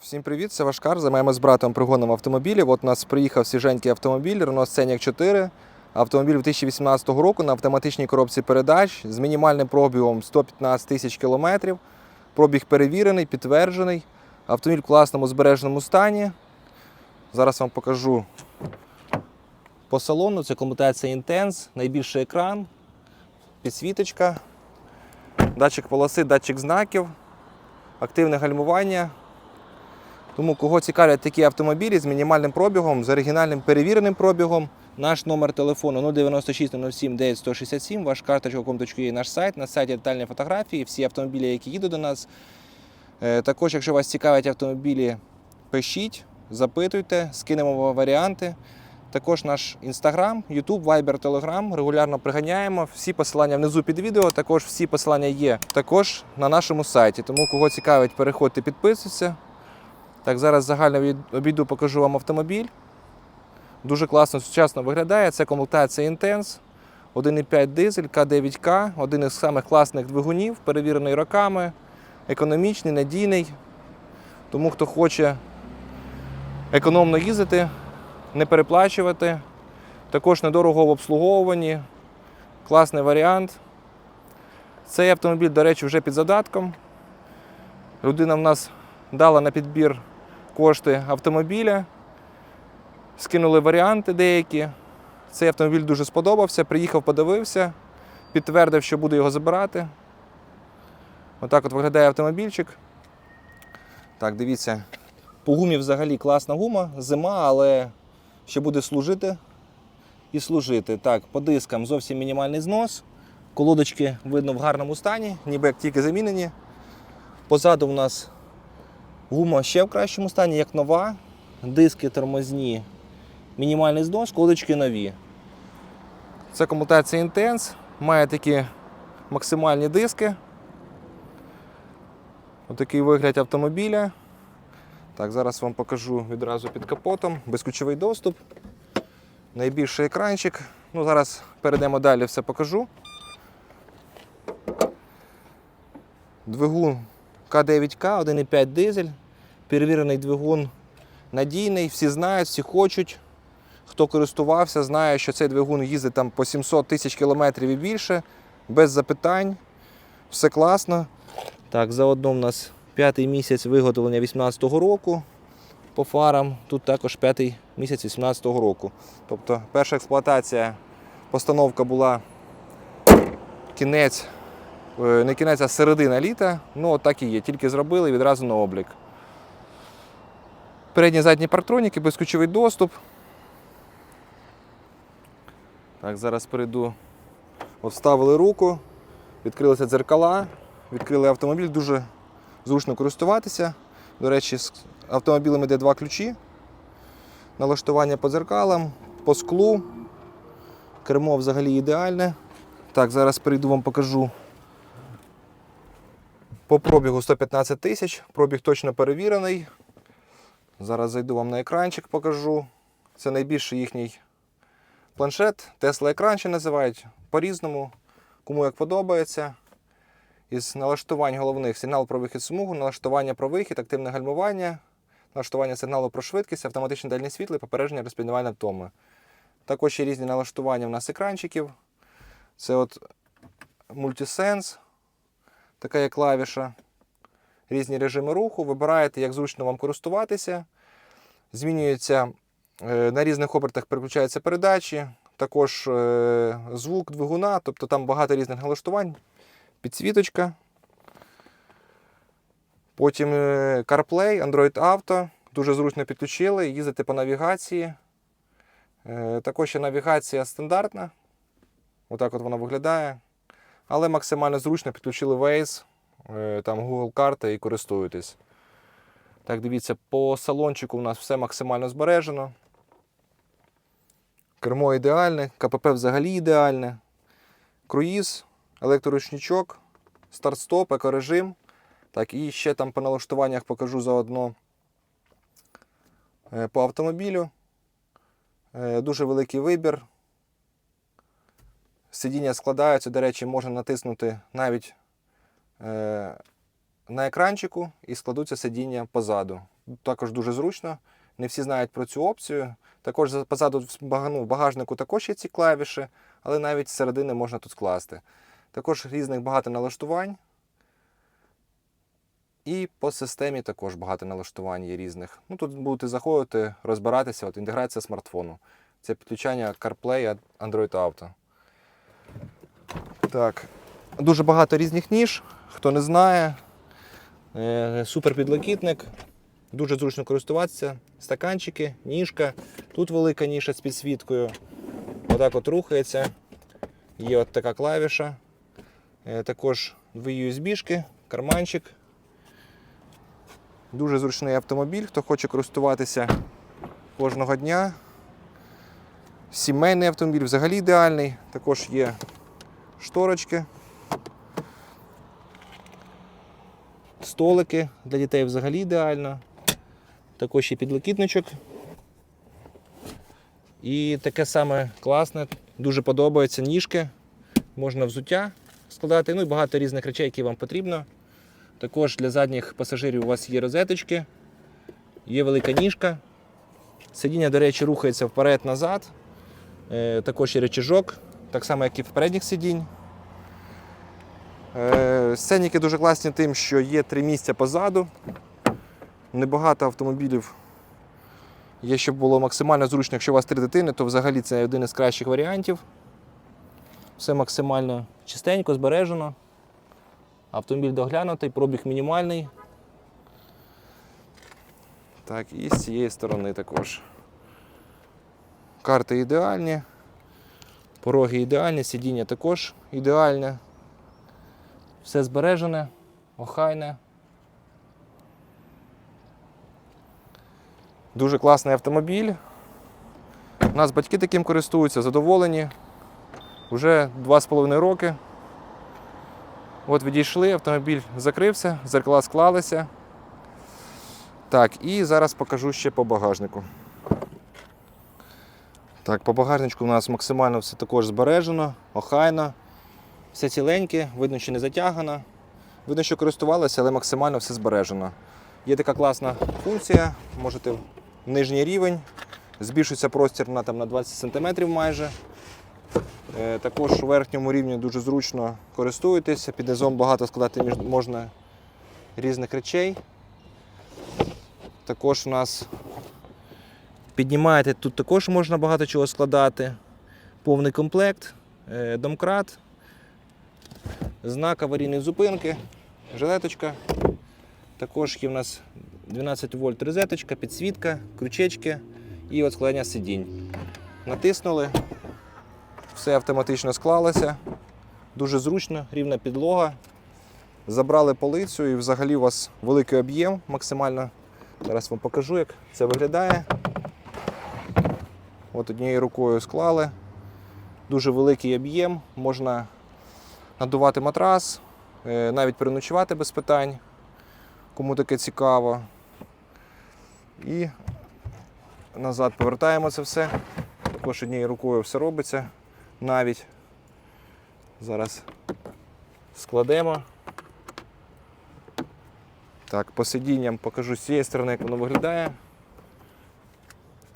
Всім привіт, це Вашкар. Займаємося з братом пригоном автомобілів. От у нас приїхав свіженький автомобіль Renault Scenic 4. Автомобіль 2018 року на автоматичній коробці передач з мінімальним пробігом 115 тисяч кілометрів. Пробіг перевірений, підтверджений. Автомобіль в класному збереженому стані. Зараз вам покажу по салону. Це комутація Intense, найбільший екран, підсвіточка, датчик полоси, датчик знаків, активне гальмування. Тому кого цікавлять такі автомобілі з мінімальним пробігом, з оригінальним перевіреним пробігом, наш номер телефону 096 07 9167, ваш карточка.com.ua наш сайт. На сайті детальні фотографії, всі автомобілі, які їдуть до нас. Е, Також, якщо вас цікавлять автомобілі, пишіть, запитуйте, скинемо варіанти. Також наш інстаграм, Ютуб, Viber, Telegram регулярно приганяємо. Всі посилання внизу під відео, також всі посилання є також на нашому сайті. Тому кого цікавить, переходьте, підписуйтесь. Так, зараз загально обійду, покажу вам автомобіль. Дуже класно, сучасно виглядає. Це комплектація Intense, 1,5 дизель, К9К, один із самих класних двигунів, перевірений роками, економічний, надійний. Тому хто хоче економно їздити, не переплачувати, також недорого в обслуговуванні, класний варіант. Цей автомобіль, до речі, вже під задатком. Людина в нас дала на підбір кошти автомобіля, скинули варіанти деякі. Цей автомобіль дуже сподобався, приїхав, подивився, підтвердив, що буде його забирати. Отак от виглядає автомобільчик. Так, дивіться. По гумі взагалі класна гума, зима, але ще буде служити і служити. Так, по дискам зовсім мінімальний знос. Колодочки видно в гарному стані, ніби як тільки замінені. Позаду в нас Гума ще в кращому стані, як нова. Диски тормозні, мінімальний знос, колодочки нові. Це комутація Intense, має такі максимальні диски. Отакий вигляд автомобіля. Так, зараз вам покажу відразу під капотом. Безключовий доступ. Найбільший екранчик. Ну, зараз перейдемо далі, все покажу. Двигун К9К, 1,5 дизель. Перевірений двигун надійний, всі знають, всі хочуть. Хто користувався, знає, що цей двигун їздить там по 700 тисяч кілометрів і більше, без запитань. Все класно. Так, заодно в нас п'ятий місяць виготовлення 2018 року по фарам. Тут також п'ятий місяць 2018 року. Тобто перша експлуатація, постановка була кінець не кінець, а середина літа. Ну, так і є. Тільки зробили і відразу на облік. Передні задні парктроніки, безключовий доступ. Так, зараз перейду. От вставили руку, відкрилися дзеркала, відкрили автомобіль, дуже зручно користуватися. До речі, з автомобілем йде два ключі. Налаштування по дзеркалам, по склу. Кермо взагалі ідеальне. Так, зараз перейду вам покажу по пробігу 115 тисяч, пробіг точно перевірений. Зараз зайду вам на екранчик, покажу. Це найбільший їхній планшет. Tesla екран ще називають по-різному, кому як подобається. Із налаштувань головних сигнал про вихід смугу, налаштування про вихід, активне гальмування, налаштування сигналу про швидкість, автоматичне дальні світло і попередження розпізнавання втоми. Також є різні налаштування в нас екранчиків. Це от мультисенс така є клавіша. Різні режими руху. Вибираєте, як зручно вам користуватися. Змінюється е, на різних обертах переключаються передачі, також е, звук двигуна, тобто там багато різних налаштувань, підсвіточка. Потім е, CarPlay, Android Auto. Дуже зручно підключили, їздити по навігації. Також є навігація стандартна. Отак от вона виглядає. Але максимально зручно підключили Waze, е, там Google карти і користуєтесь. Так, дивіться, по салончику у нас все максимально збережено. Кермо ідеальне, КПП взагалі ідеальне. Круїз, електроручничок, старт-стоп, екорежим. Так, і ще там по налаштуваннях покажу заодно е, по автомобілю. Е, Дуже великий вибір. Сидіння складаються, до речі, можна натиснути навіть е, на екранчику і складуться сидіння позаду. також дуже зручно. Не всі знають про цю опцію. Також позаду в багажнику також є ці клавіші, але навіть з середини можна тут скласти. Також різних багато налаштувань. І по системі також багато налаштувань є різних. Ну, тут будете заходити, розбиратися, от інтеграція смартфону. Це підключення CarPlay Android Auto. Так. Дуже багато різних ніж. Хто не знає, Е, супер підлокітник. Дуже зручно користуватися. Стаканчики, ніжка. Тут велика ніша з підсвіткою. Отак от рухається. Є от така клавіша. Е, Також дві USB-шки, карманчик. Дуже зручний автомобіль, хто хоче користуватися кожного дня. Сімейний автомобіль взагалі ідеальний. Також є шторочки. Столики для дітей взагалі ідеально. Також є підлокітничок. І таке саме класне, дуже подобається ніжки. Можна взуття складати, ну і багато різних речей, які вам потрібно. Також для задніх пасажирів у вас є розеточки, є велика ніжка. Сидіння, до речі, рухається вперед-назад. Е, Також є речіжок, так само, як і в передніх сидінь. Е, Сценіки дуже класні тим, що є три місця позаду. Небагато автомобілів є, щоб було максимально зручно. Якщо у вас три дитини, то взагалі це один із кращих варіантів. Все максимально чистенько, збережено. Автомобіль доглянутий, пробіг мінімальний. Так, і з цієї сторони також. Карти ідеальні, пороги ідеальні, сидіння також ідеальне. Все збережене, охайне. Дуже класний автомобіль. У нас батьки таким користуються, задоволені. Уже 2,5 роки. От відійшли, автомобіль закрився, зеркала склалися. Так, і зараз покажу ще по багажнику. Так, по багажничку у нас максимально все також збережено, охайно. Все ціленьке, видно, що не затягано. Видно, що користувалися, але максимально все збережено. Є така класна функція, можете в нижній рівень, збільшується простір на, там, на 20 см майже. Е, Також у верхньому рівні дуже зручно користуєтеся, під низом багато складати між- можна різних речей. Також у нас піднімаєте, тут також можна багато чого складати. Повний комплект, е, домкрат, знак аварійної зупинки, жилеточка. Також є в нас 12 вольт розеточка, підсвітка, крючечки і от складання сидінь. Натиснули, все автоматично склалося. Дуже зручно, рівна підлога. Забрали полицю і взагалі у вас великий об'єм максимально. Зараз вам покажу, як це виглядає. От однією рукою склали. Дуже великий об'єм, можна надувати матрас, е, навіть переночувати без питань, кому таке цікаво. І назад повертаємо це все. Також однією рукою все робиться навіть. Зараз складемо. Так, по сидінням покажу з цієї сторони, як воно виглядає.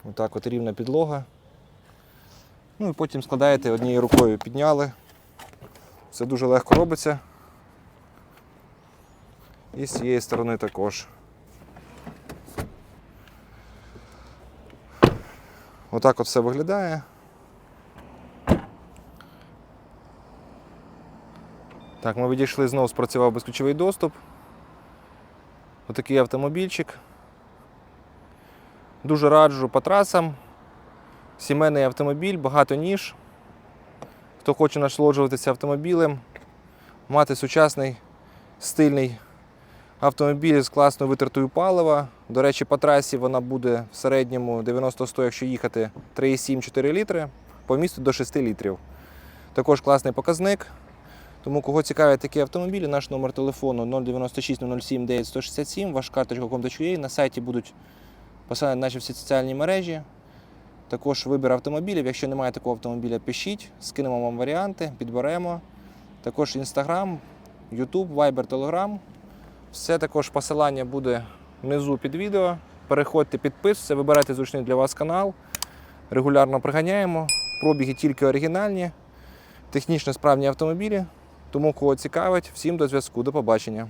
Отак от рівна підлога. Ну і потім складаєте однією рукою підняли. Це дуже легко робиться. І з цієї сторони також. Отак от все виглядає. Так, ми відійшли, знову спрацював безключовий доступ. Отакий автомобільчик. Дуже раджу по трасам. Сімейний автомобіль, багато ніж. Хто хоче насолоджуватися автомобілем, мати сучасний стильний автомобіль з класною витратою палива. До речі, по трасі вона буде в середньому 90-100, якщо їхати 3,7-4 літри, по місту до 6 літрів. Також класний показник. Тому кого цікавлять такі автомобілі, наш номер телефону 096 007 9167, ваш карточка com.ua. На сайті будуть посилання на наші всі соціальні мережі. Також вибір автомобілів. Якщо немає такого автомобіля, пишіть, скинемо вам варіанти, підберемо. Також Instagram, YouTube, Viber, Telegram. Все також посилання буде внизу під відео. Переходьте, підписуйтесь, вибирайте зручний для вас канал. Регулярно приганяємо. Пробіги тільки оригінальні, технічно справні автомобілі. Тому кого цікавить, всім до зв'язку. До побачення.